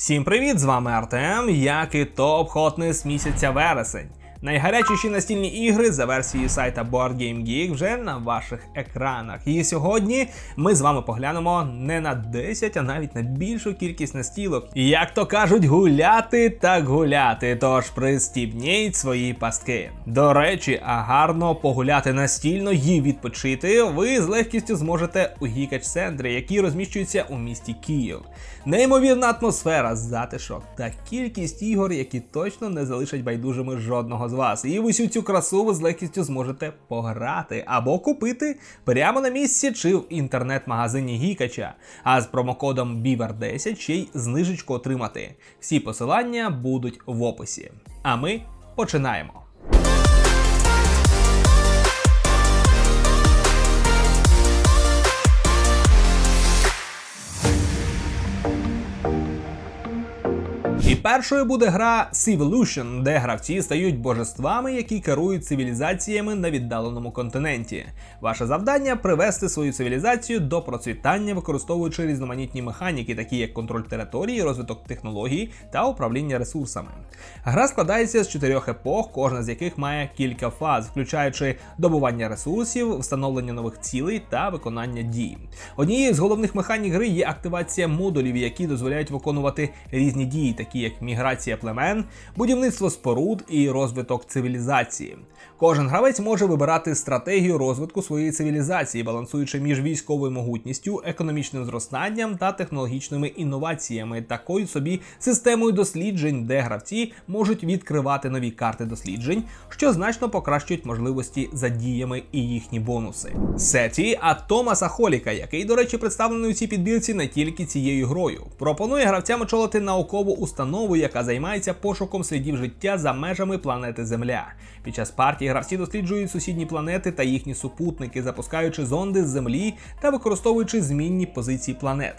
Всім привіт! З вами Артем, як і топ хотнес місяця вересень. Найгарячіші настільні ігри за версією сайта BoardGameGeek вже на ваших екранах. І сьогодні ми з вами поглянемо не на 10, а навіть на більшу кількість настілок. Як то кажуть, гуляти так гуляти. Тож пристібніть свої пастки. До речі, а гарно погуляти настільно і відпочити ви з легкістю зможете у гікач центрі, який розміщується у місті Київ. Неймовірна атмосфера, затишок та кількість ігор, які точно не залишать байдужими жодного з вас. І в усю цю красу ви з легкістю зможете пограти або купити прямо на місці чи в інтернет-магазині Гікача. А з промокодом BIVER10 ще й знижечку отримати. Всі посилання будуть в описі. А ми починаємо. Першою буде гра Civillution, де гравці стають божествами, які керують цивілізаціями на віддаленому континенті. Ваше завдання привести свою цивілізацію до процвітання, використовуючи різноманітні механіки, такі як контроль території, розвиток технологій та управління ресурсами. Гра складається з чотирьох епох, кожна з яких має кілька фаз, включаючи добування ресурсів, встановлення нових цілей та виконання дій. Однією з головних механік гри є активація модулів, які дозволяють виконувати різні дії, такі як міграція племен, будівництво споруд і розвиток цивілізації. Кожен гравець може вибирати стратегію розвитку своєї цивілізації, балансуючи між військовою могутністю, економічним зростанням та технологічними інноваціями, такою собі системою досліджень, де гравці можуть відкривати нові карти досліджень, що значно покращують можливості за діями і їхні бонуси. Сеті а Томаса Холіка, який, до речі, представлений у цій підбірці не тільки цією грою, пропонує гравцям очолити наукову установу, яка займається пошуком слідів життя за межами планети Земля. Під час партії гравці досліджують сусідні планети та їхні супутники, запускаючи зонди з Землі та використовуючи змінні позиції планет.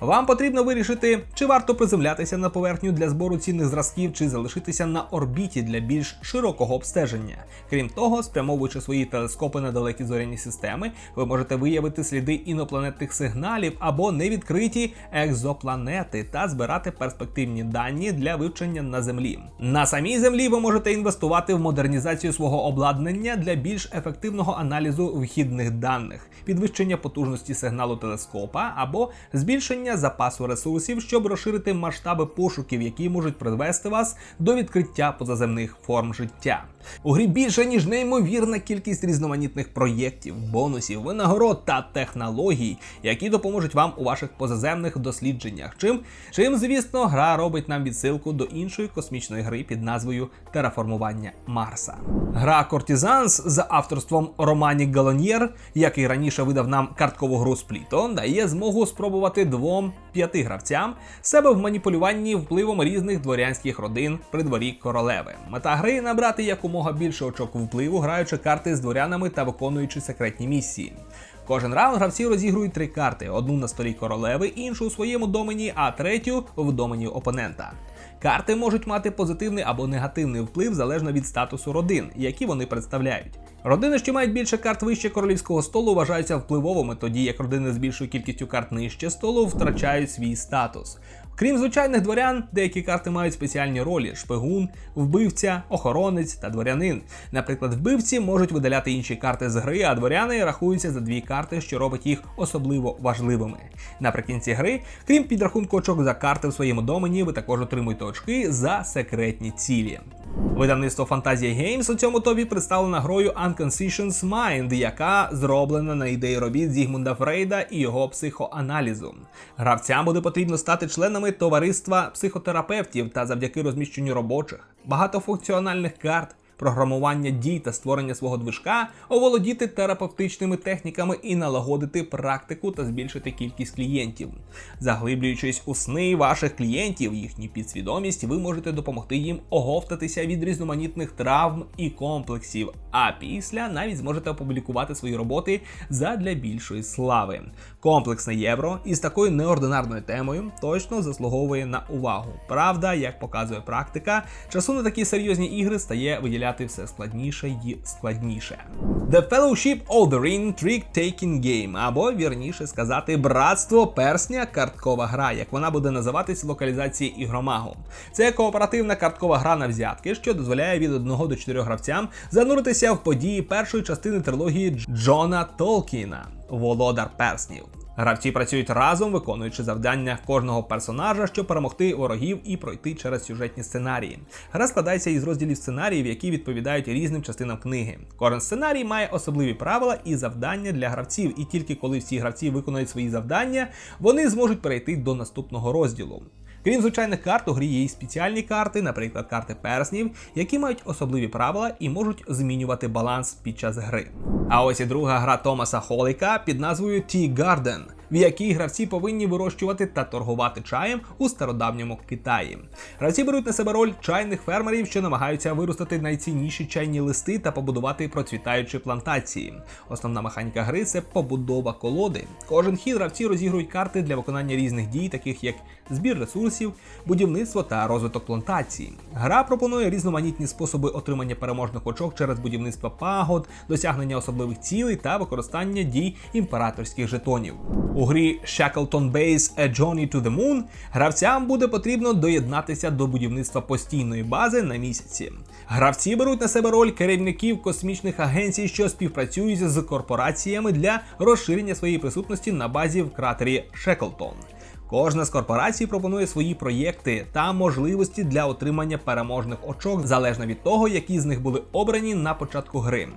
Вам потрібно вирішити, чи варто приземлятися на поверхню для збору цінних зразків, чи залишитися на орбіті для більш широкого обстеження. Крім того, спрямовуючи свої телескопи на далекі зоряні системи, ви можете виявити сліди інопланетних сигналів або невідкриті екзопланети та збирати перспективні дані для вивчення на землі. На самій землі ви можете інвестувати в модернізацію свого обладнання для більш ефективного аналізу вхідних даних, підвищення потужності сигналу телескопа або збільшення запасу ресурсів, щоб розширити масштаби пошуків, які можуть привести вас до відкриття позаземних форм життя. У грі більше ніж неймовірна кількість різноманітних проєктів, бонусів, винагород та технологій, які допоможуть вам у ваших позаземних дослідженнях. Чим, чим, звісно, гра робить нам відсилку до іншої космічної гри під назвою Тераформування Марса. Гра Courtesans за авторством Романі Галоньєр, який раніше видав нам карткову гру Спліто, дає змогу спробувати двом п'яти гравцям себе в маніпулюванні впливом різних дворянських родин при дворі королеви. Мета гри набрати якомога більше очок впливу, граючи карти з дворянами та виконуючи секретні місії. Кожен раунд гравці розігрують три карти: одну на столі королеви, іншу у своєму домені, а третю в домені опонента. Карти можуть мати позитивний або негативний вплив залежно від статусу родин, які вони представляють. Родини, що мають більше карт вище королівського столу, вважаються впливовими, тоді як родини з більшою кількістю карт нижче столу втрачають свій статус. Крім звичайних дворян, деякі карти мають спеціальні ролі: шпигун, вбивця, охоронець та дворянин. Наприклад, вбивці можуть видаляти інші карти з гри, а дворяни рахуються за дві карти, що робить їх особливо важливими. Наприкінці гри, крім підрахунку очок за карти в своєму домені, ви також отримуєте очки за секретні цілі. Видавництво Fantasia Games у цьому топі представлено грою Unconscious Mind, яка зроблена на ідеї робіт Зігмунда Фрейда і його психоаналізу. Гравцям буде потрібно стати членами товариства психотерапевтів та завдяки розміщенню робочих, багатофункціональних карт. Програмування дій та створення свого движка, оволодіти терапевтичними техніками і налагодити практику та збільшити кількість клієнтів. Заглиблюючись у сни ваших клієнтів, їхню підсвідомість, ви можете допомогти їм оговтатися від різноманітних травм і комплексів. А після навіть зможете опублікувати свої роботи задля більшої слави. Комплексне євро із такою неординарною темою точно заслуговує на увагу. Правда, як показує практика, часу на такі серйозні ігри стає виділяти виявляти все складніше і складніше. The Fellowship of the Ring Trick Taking Game, або вірніше сказати, братство персня карткова гра, як вона буде називатись в локалізації ігромагу. Це кооперативна карткова гра на взятки, що дозволяє від 1 до 4 гравцям зануритися в події першої частини трилогії Джона Толкіна Володар перснів. Гравці працюють разом, виконуючи завдання кожного персонажа, щоб перемогти ворогів і пройти через сюжетні сценарії. Гра складається із розділів сценаріїв, які відповідають різним частинам книги. Кожен сценарій має особливі правила і завдання для гравців, і тільки коли всі гравці виконають свої завдання, вони зможуть перейти до наступного розділу. Крім звичайних карт, у грі є і спеціальні карти, наприклад, карти перснів, які мають особливі правила і можуть змінювати баланс під час гри. А ось і друга гра Томаса Холіка під назвою Tea Garden, в якій гравці повинні вирощувати та торгувати чаєм у стародавньому Китаї. Гравці беруть на себе роль чайних фермерів, що намагаються виростити найцінніші чайні листи та побудувати процвітаючі плантації. Основна механіка гри це побудова колоди. Кожен хід гравці розігрують карти для виконання різних дій, таких як збір ресурсів, будівництво та розвиток плантації. Гра пропонує різноманітні способи отримання переможних очок через будівництво пагод, досягнення особливих цілей та використання дій імператорських жетонів. У грі Shackleton Base A Journey to the Moon гравцям буде потрібно доєднатися до будівництва постійної бази на місяці. Гравці беруть на себе роль керівників космічних агенцій, що співпрацюють з корпораціями для розширення своєї присутності на базі в кратері Шеклтон. Кожна з корпорацій пропонує свої проєкти та можливості для отримання переможних очок залежно від того, які з них були обрані на початку гри.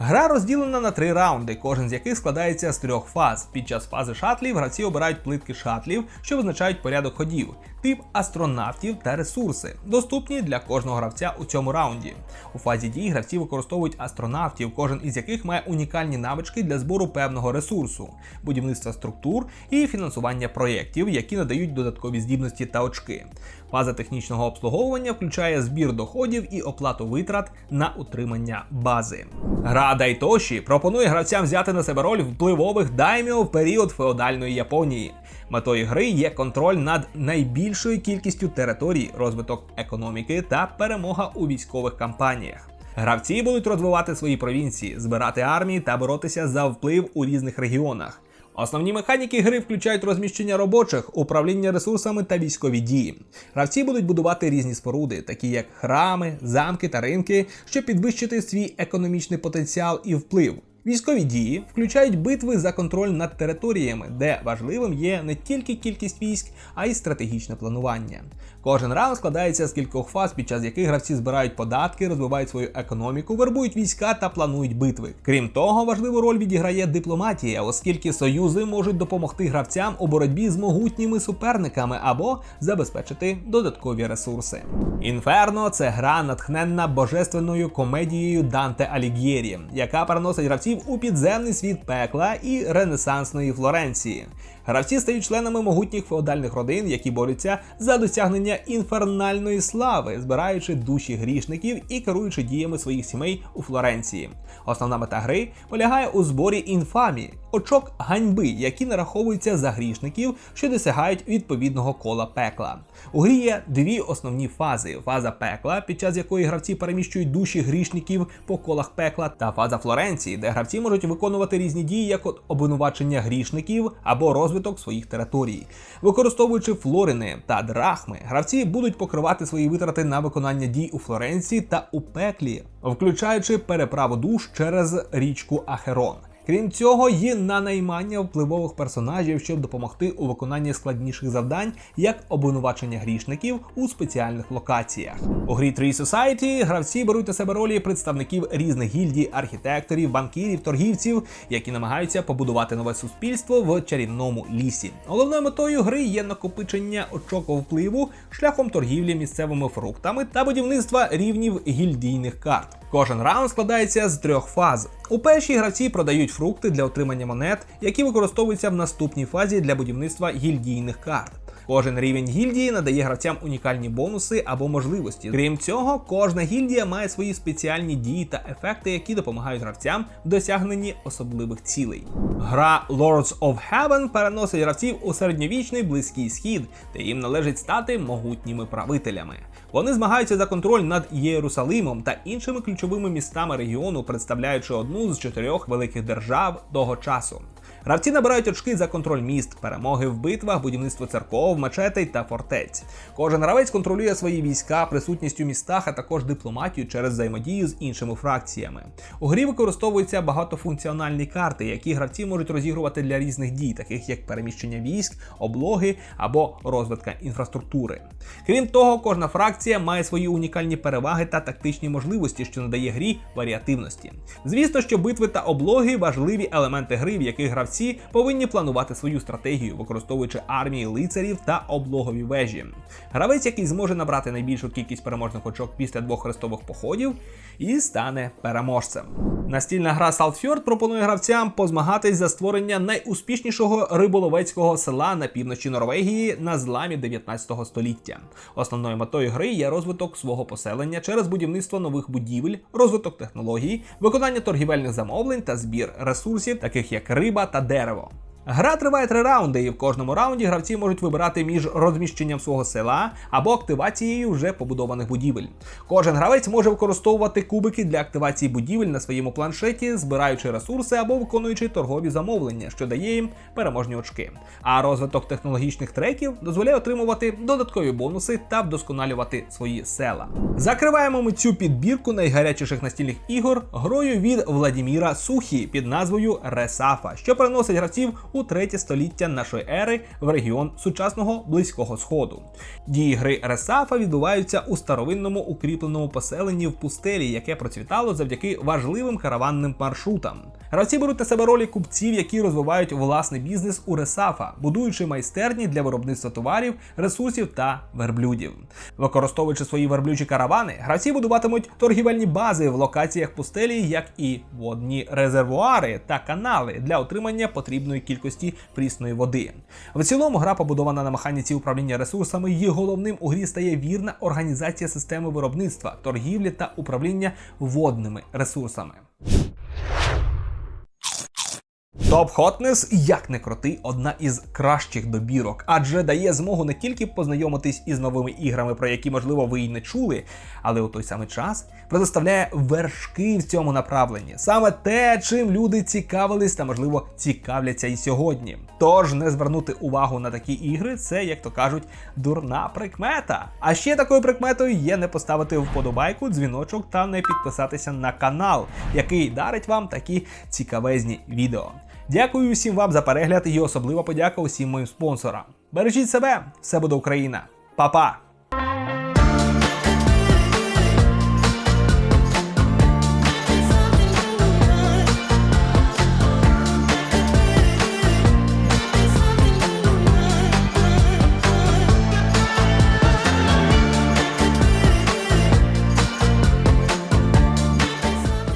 Гра розділена на три раунди, кожен з яких складається з трьох фаз. Під час фази шатлів гравці обирають плитки шатлів, що визначають порядок ходів, тип астронавтів та ресурси, доступні для кожного гравця у цьому раунді. У фазі дій гравці використовують астронавтів, кожен із яких має унікальні навички для збору певного ресурсу, будівництва структур і фінансування проєктів, які надають додаткові здібності та очки. Фаза технічного обслуговування включає збір доходів і оплату витрат на утримання бази. Гра Дайтоші пропонує гравцям взяти на себе роль впливових дайміо в період феодальної Японії. Метою гри є контроль над найбільшою кількістю територій, розвиток економіки та перемога у військових кампаніях. Гравці будуть розвивати свої провінції, збирати армії та боротися за вплив у різних регіонах. Основні механіки гри включають розміщення робочих, управління ресурсами та військові дії. Гравці будуть будувати різні споруди, такі як храми, замки та ринки, щоб підвищити свій економічний потенціал і вплив. Військові дії включають битви за контроль над територіями, де важливим є не тільки кількість військ, а й стратегічне планування. Кожен раунд складається з кількох фаз, під час яких гравці збирають податки, розвивають свою економіку, вербують війська та планують битви. Крім того, важливу роль відіграє дипломатія, оскільки союзи можуть допомогти гравцям у боротьбі з могутніми суперниками або забезпечити додаткові ресурси. Інферно це гра, натхненна божественною комедією Данте Алігєрі, яка переносить гравців у підземний світ пекла і ренесансної Флоренції. Гравці стають членами могутніх феодальних родин, які борються за досягнення інфернальної слави, збираючи душі грішників і керуючи діями своїх сімей у Флоренції. Основна мета гри полягає у зборі інфамі, очок ганьби, які нараховуються за грішників, що досягають відповідного кола пекла. У грі є дві основні фази: фаза пекла, під час якої гравці переміщують душі грішників по колах пекла, та фаза Флоренції, де гравці можуть виконувати різні дії, як от обвинувачення грішників або розвиток своїх територій. Використовуючи флорини та драхми, гравці будуть покривати свої витрати на виконання дій у Флоренції та у пеклі, включаючи переправу душ через річку Ахерон. Крім цього, є на наймання впливових персонажів, щоб допомогти у виконанні складніших завдань, як обвинувачення грішників у спеціальних локаціях. У грі Tree Society гравці беруть на себе ролі представників різних гільдій, архітекторів, банкірів, торгівців, які намагаються побудувати нове суспільство в чарівному лісі. Головною метою гри є накопичення очок впливу шляхом торгівлі місцевими фруктами та будівництва рівнів гільдійних карт. Кожен раунд складається з трьох фаз. У першій гравці продають фрукти для отримання монет, які використовуються в наступній фазі для будівництва гільдійних карт. Кожен рівень гільдії надає гравцям унікальні бонуси або можливості. Крім цього, кожна гільдія має свої спеціальні дії та ефекти, які допомагають гравцям в досягненні особливих цілей. Гра Lords of Heaven переносить гравців у середньовічний близький схід, де їм належить стати могутніми правителями. Вони змагаються за контроль над Єрусалимом та іншими ключовими містами регіону, представляючи одну з чотирьох великих держав того часу. Гравці набирають очки за контроль міст, перемоги в битвах, будівництво церков, мечетей та фортець. Кожен гравець контролює свої війська, присутність у містах, а також дипломатію через взаємодію з іншими фракціями. У грі використовуються багатофункціональні карти, які гравці можуть розігрувати для різних дій, таких як переміщення військ, облоги або розвитка інфраструктури. Крім того, кожна фракція має свої унікальні переваги та тактичні можливості, що надає грі варіативності. Звісно, що битви та облоги важливі елементи гри, в яких гравці повинні планувати свою стратегію, використовуючи армії лицарів та облогові вежі. Гравець, який зможе набрати найбільшу кількість переможних очок після двох хрестових походів, і стане переможцем. Настільна гра Saltfjord пропонує гравцям позмагатись за створення найуспішнішого риболовецького села на півночі Норвегії на зламі 19 століття. Основною метою гри є розвиток свого поселення через будівництво нових будівель, розвиток технологій, виконання торгівельних замовлень та збір ресурсів, таких як риба та дерево. Гра триває три раунди, і в кожному раунді гравці можуть вибирати між розміщенням свого села або активацією вже побудованих будівель. Кожен гравець може використовувати кубики для активації будівель на своєму планшеті, збираючи ресурси або виконуючи торгові замовлення, що дає їм переможні очки. А розвиток технологічних треків дозволяє отримувати додаткові бонуси та вдосконалювати свої села. Закриваємо ми цю підбірку найгарячіших настільних ігор грою від Владіміра Сухі під назвою Ресафа, що переносить гравців у третє століття нашої ери в регіон сучасного близького сходу. Дії гри Ресафа відбуваються у старовинному укріпленому поселенні в пустелі, яке процвітало завдяки важливим караванним маршрутам. Гравці беруть на себе ролі купців, які розвивають власний бізнес у Ресафа, будуючи майстерні для виробництва товарів, ресурсів та верблюдів. Використовуючи свої верблючі каравани, гравці будуватимуть торгівельні бази в локаціях пустелі, як і водні резервуари та канали для отримання потрібної кількості прісної води. В цілому гра побудована на механіці управління ресурсами. Її головним у грі стає вірна організація системи виробництва, торгівлі та управління водними ресурсами. Топ Hotness, як не крути, одна із кращих добірок, адже дає змогу не тільки познайомитись із новими іграми, про які, можливо, ви й не чули, але у той самий час предоставляє вершки в цьому направленні. Саме те, чим люди цікавились та, можливо, цікавляться і сьогодні. Тож не звернути увагу на такі ігри, це, як то кажуть, дурна прикмета. А ще такою прикметою є не поставити вподобайку, дзвіночок та не підписатися на канал, який дарить вам такі цікавезні відео. Дякую усім вам за перегляд і особлива подяка усім моїм спонсорам. Бережіть себе, все буде Україна. Па-па!